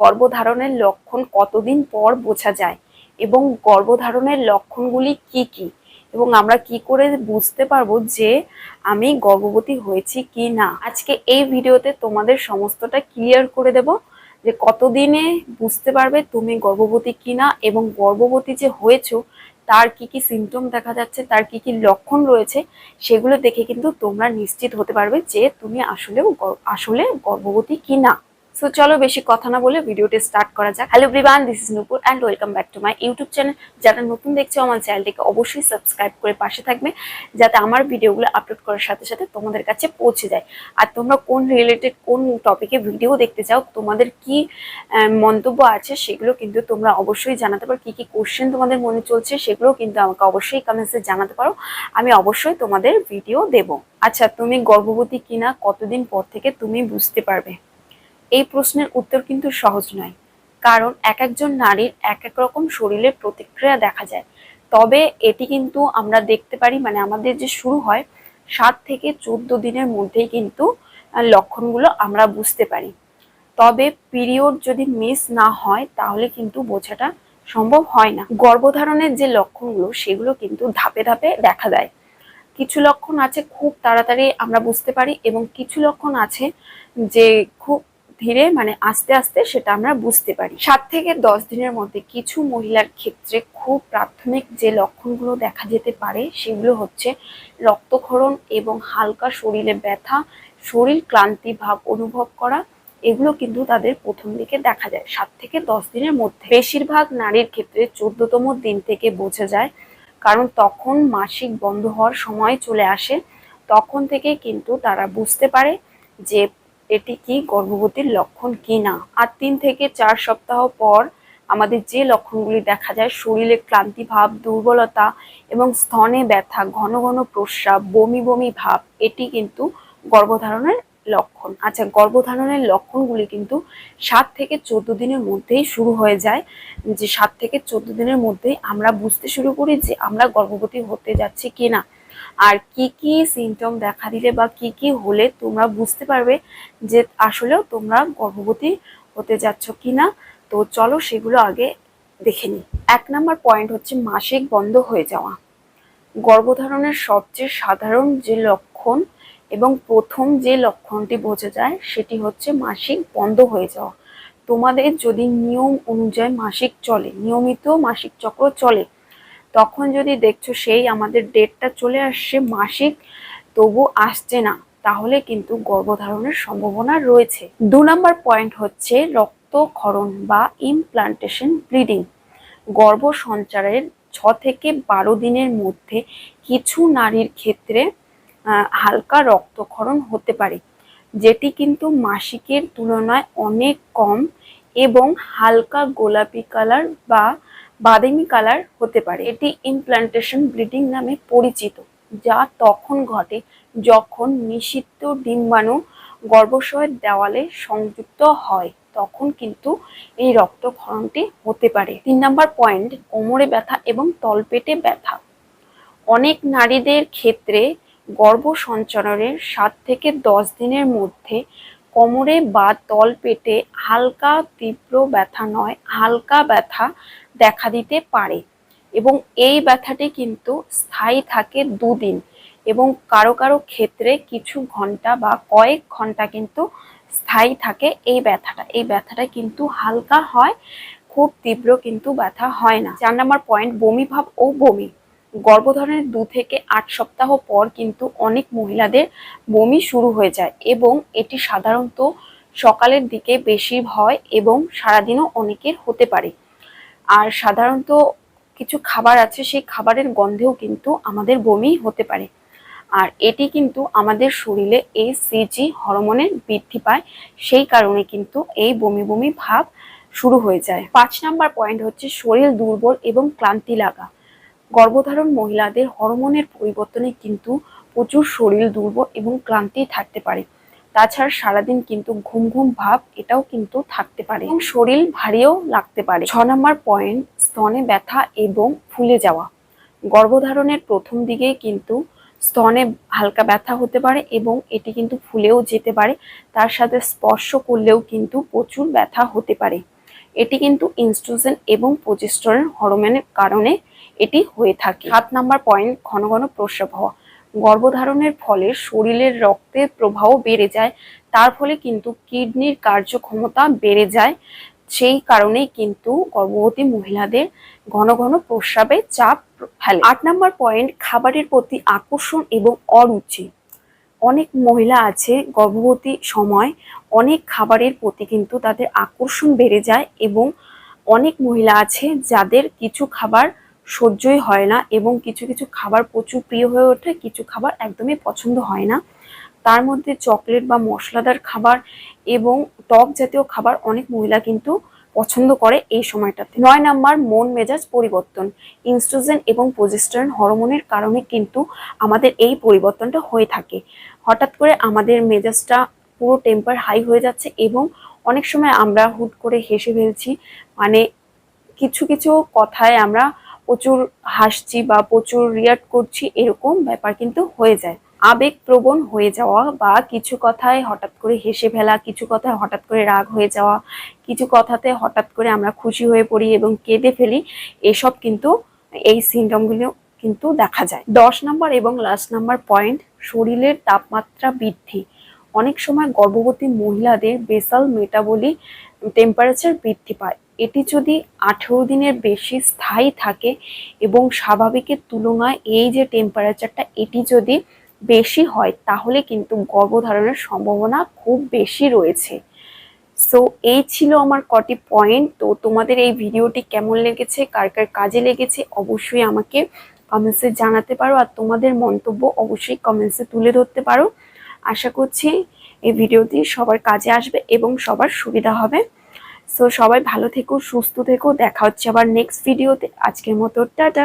গর্ভধারণের লক্ষণ কতদিন পর বোঝা যায় এবং গর্ভধারণের লক্ষণগুলি কি কি? এবং আমরা কি করে বুঝতে পারব যে আমি গর্ভবতী হয়েছি কি না? আজকে এই ভিডিওতে তোমাদের সমস্তটা ক্লিয়ার করে দেব যে কতদিনে বুঝতে পারবে তুমি গর্ভবতী কি না এবং গর্ভবতী যে হয়েছো, তার কি কি সিমটম দেখা যাচ্ছে, তার কি কি লক্ষণ রয়েছে, সেগুলো দেখে কিন্তু তোমরা নিশ্চিত হতে পারবে যে তুমি আসলেও আসলে গর্ভবতী কি না। সো চলো বেশি কথা না বলে ভিডিওটি স্টার্ট করা যাক। Hello everyone this is Nupur and welcome back to my YouTube channel যারা নতুন দেখছ আমার চ্যানেলটিকে অবশ্যই সাবস্ক্রাইব করে পাশে থাকবে, যাতে আমার ভিডিওগুলো আপলোড করার সাথে সাথে তোমাদের কাছে পৌঁছে যায়। আর তোমরা কোন রিলেটেড কোন টপিকে ভিডিও দেখতে চাও, তোমাদের কি মন্তব্য আছে সেগুলো কিন্তু তোমরা অবশ্যই জানাতে পারো। কি কি কোশ্চেন তোমাদের মনে চলছে সেগুলো কিন্তু আমাকে অবশ্যই কমেন্টসে জানাতে পারো। আমি অবশ্যই তোমাদের ভিডিও দেব। আচ্ছা তুমি গর্ভবতী কিনা, কতদিন পর থেকে তুমি বুঝতে পারবে? এই প্রশ্নের উত্তর কিন্তু সহজ নয়। কারণ এক একজন নারীর এক এক রকম শরীরের প্রতিক্রিয়া দেখা যায়। তবে এটি কিন্তু আমরা দেখতে পারি মানে আমাদের যে শুরু হয়, সাত থেকে চোদ্দ দিনের মধ্যেই কিন্তু লক্ষণগুলো আমরা বুঝতে পারি। তবে পিরিয়ড যদি মিস না হয়, তাহলে কিন্তু বোঝাটা সম্ভব হয় না। গর্ভধারণের যে লক্ষণগুলো, সেগুলো কিন্তু ধাপে ধাপে দেখা দেয়। কিছু লক্ষণ আছে খুব তাড়াতাড়ি আমরা বুঝতে পারি এবং কিছু লক্ষণ আছে যে খুব ধীরে মানে আস্তে আস্তে সেটা আমরা বুঝতে পারি। সাত থেকে দশ দিনের মধ্যে কিছু মহিলার ক্ষেত্রে খুব প্রাথমিক যে লক্ষণগুলো দেখা যেতে পারে সেগুলো হচ্ছে রক্তক্ষরণ এবং হালকা শরীরে ব্যথা, শরীর ক্লান্তি ভাব অনুভব করা, এগুলো কিন্তু তাদের প্রথম দিকে দেখা যায় সাত থেকে দশ দিনের মধ্যে। বেশিরভাগ নারীর ক্ষেত্রে চোদ্দতম দিন থেকে বোঝা যায়, কারণ তখন মাসিক বন্ধ হওয়ার সময় চলে আসে, তখন থেকে কিন্তু তারা বুঝতে পারে যে এটি কি গর্ভবতীর লক্ষণ কি না? আর তিন থেকে চার সপ্তাহ পর আমাদের যে লক্ষণগুলি দেখা যায়, শরীরে ক্লান্তি ভাব, দুর্বলতা এবং স্তনে ব্যথা, ঘন ঘন প্রস্রাব, বমি বমি ভাব, এটি কিন্তু গর্ভধারণের লক্ষণ। আচ্ছা গর্ভধারণের লক্ষণগুলি কিন্তু সাত থেকে চোদ্দ দিনের মধ্যেই শুরু হয়ে যায়। যে সাত থেকে চোদ্দ দিনের মধ্যেই আমরা বুঝতে শুরু করি যে আমরা গর্ভবতী হতে যাচ্ছি কিনা। আর কি কি সিমটম দেখা দিলে বা কি কি হলে তোমরা বুঝতে পারবে যে আসলেও তোমরা গর্ভবতী হতে যাচ্ছ কিনা। তো চলো সেগুলো আগে দেখে নিই। এক নম্বর পয়েন্ট হচ্ছে মাসিক বন্ধ হয়ে যাওয়া। গর্ভধারণের সবচেয়ে সাধারণ যে লক্ষণ এবং প্রথম যে লক্ষণটি বোঝা যায় সেটি হচ্ছে মাসিক বন্ধ হয়ে যাওয়া। তোমাদের যদি নিয়ম অনুযায়ী মাসিক চলে, নিয়মিত মাসিক চক্র চলে তখন যদি দেখছ সেই আমাদের ডেটটা চলে আসছে মাসিক, তবু আসছে না। তাহলে কিন্তু গর্ভধারণের সম্ভাবনা রয়েছে। দু নম্বর পয়েন্ট হচ্ছে রক্তক্ষরণ বা ইমপ্লান্টেশন ব্লিডিং গর্ভ সঞ্চারের ছ থেকে বারো দিনের মধ্যে কিছু নারীর ক্ষেত্রে হালকা রক্তক্ষরণ হতে পারে, যেটি কিন্তু মাসিকের তুলনায় অনেক কম এবং হালকা গোলাপি কালার বা বাদামি কালার হতে পারে। এটি ইমপ্লান্টেশন ব্লিডিং নামে পরিচিত, যা তখন ঘটে যখন নিষিদ্ধ ডিম্বাণু গর্ভাশয়ের দেওয়ালে সংযুক্ত হয়। তখন কিন্তু এই রক্তক্ষরণটি হতে পারে। তিন নম্বর পয়েন্ট কোমরে ব্যথা এবং তলপেটে ব্যথা। অনেক নারীদের ক্ষেত্রে গর্ভ সঞ্চারণের সাত থেকে দশ দিনের মধ্যে কোমরে বা তলপেটে হালকা তীব্র ব্যথা নয়, হালকা ব্যথা দেখা দিতে পারে। এবং এই ব্যথাটি কিন্তু স্থায়ী থাকে দুদিন এবং কারও কারও ক্ষেত্রে কিছু ঘণ্টা বা কয়েক ঘণ্টা কিন্তু স্থায়ী থাকে এই ব্যথাটা। এই ব্যথাটা কিন্তু হালকা হয়, খুব তীব্র কিন্তু ব্যথা হয় না। চার নম্বর পয়েন্ট, বমি ভাব ও বমি। গর্ভধারণের দু থেকে আট সপ্তাহ পর কিন্তু অনেক মহিলাদের বমি শুরু হয়ে যায় এবং এটি সাধারণত সকালের দিকে বেশি হয় এবং সারাদিনও অনেকের হতে পারে। আর সাধারণত কিছু খাবার আছে, সেই খাবারের গন্ধেও কিন্তু আমাদের বমি হতে পারে। আর এটি কিন্তু আমাদের শরীরে এই সিজি হরমোনের বৃদ্ধি পায়, সেই কারণে কিন্তু এই বমি বমি ভাব শুরু হয়ে যায়। পাঁচ নাম্বার পয়েন্ট হচ্ছে শরীর দুর্বল এবং ক্লান্তি লাগা। গর্ভধারণ মহিলাদের হরমোনের পরিবর্তনে কিন্তু প্রচুর শরীর দুর্বল এবং ক্লান্তি থাকতে পারে। তাছাড়া সারাদিন কিন্তু ঘুম ঘুম ভাব, এটাও কিন্তু থাকতে পারে। এবং শরীর ভারীও লাগতে পারে। ছ নম্বর পয়েন্ট স্তনে ব্যথা এবং ফুলে যাওয়া। গর্ভধারণের প্রথম দিকেই কিন্তু স্তনে হালকা ব্যথা হতে পারে এবং এটি কিন্তু ফুলেও যেতে পারে। তার সাথে স্পর্শ করলেও কিন্তু প্রচুর ব্যথা হতে পারে। এটি কিন্তু ইনস্ট্রোজেন এবং প্রজেস্টরের হরমোনের কারণে এটি হয়ে থাকে। সাত নাম্বার পয়েন্ট ঘন ঘন প্রস্রাব হওয়া। গর্ভধারণের ফলে শরীরের রক্তের প্রবাহ বেড়ে যায়। তার ফলে কিন্তু কিডনির কার্যক্ষমতা বেড়ে যায়। সেই কারণেই কিন্তু গর্ভবতী মহিলাদের ঘন ঘন প্রস্রাবে চাপ ফেলে। আট নম্বর পয়েন্ট খাবারের প্রতি আকর্ষণ এবং অরুচি। অনেক মহিলা আছে গর্ভবতী সময়, অনেক খাবারের প্রতি কিন্তু তাদের আকর্ষণ বেড়ে যায় এবং অনেক মহিলা আছে যাদের কিছু খাবার সহ্যই হয় না এবং কিছু কিছু খাবার প্রচুর প্রিয় হয়ে ওঠে, কিছু খাবার একদমই পছন্দ হয় না। তার মধ্যে চকলেট বা মশলাদার খাবার এবং টক জাতীয় খাবার অনেক মহিলা কিন্তু পছন্দ করে এই সময়টাতে। নয় নাম্বার, মন মেজাজ পরিবর্তন। ইনস্ট্রোজেন এবং প্রজেস্টেরন হরমোনের কারণে কিন্তু আমাদের এই পরিবর্তনটা হয়ে থাকে। হঠাৎ করে আমাদের মেজাজটা পুরো টেম্পার হাই হয়ে যাচ্ছে এবং অনেক সময় আমরা হুট করে হেসে ফেলছি। মানে কিছু কিছু কথায় আমরা প্রচুর হাসছি বা প্রচুর রিয়াক্ট করছি, এরকম ব্যাপার কিন্তু হয়ে যায়। আবেগ প্রবণ হয়ে যাওয়া বা কিছু কথায় হঠাৎ করে হেসে ফেলা, কিছু কথায় হঠাৎ করে রাগ হয়ে যাওয়া, কিছু কথাতে হঠাৎ করে আমরা খুশি হয়ে পড়ি এবং কেঁদে ফেলি, এসব কিন্তু এই সিনড্রোমগুলো কিন্তু দেখা যায়। দশ নম্বর এবং লাস্ট নাম্বার পয়েন্ট শরীরের তাপমাত্রা বৃদ্ধি। অনেক সময় গর্ভবতী মহিলাদের বেসাল মেটাবলি টেম্পারেচার বৃদ্ধি পায়। এটি যদি আঠেরো দিনের বেশি স্থায়ী থাকে এবং স্বাভাবিকের তুলনায় এই যে টেম্পারেচারটা এটি যদি বেশি হয়, তাহলে কিন্তু গর্ভধারণের সম্ভাবনা খুব বেশি রয়েছে। সো এই ছিল আমার কটি পয়েন্ট তো তোমাদের এই ভিডিওটি কেমন লেগেছে, কার কার কাজে লেগেছে, অবশ্যই আমাকে কমেন্টসে জানাতে পারো। আর তোমাদের মন্তব্য অবশ্যই কমেন্টসে তুলে ধরতে পারো। আশা করছি এই ভিডিওটি সবার কাজে আসবে এবং সবার সুবিধা হবে। সো সবাই ভালো থেকো সুস্থ থেকো দেখা হচ্ছে আবার নেক্সট ভিডিওতে আজকের মতো টাটা।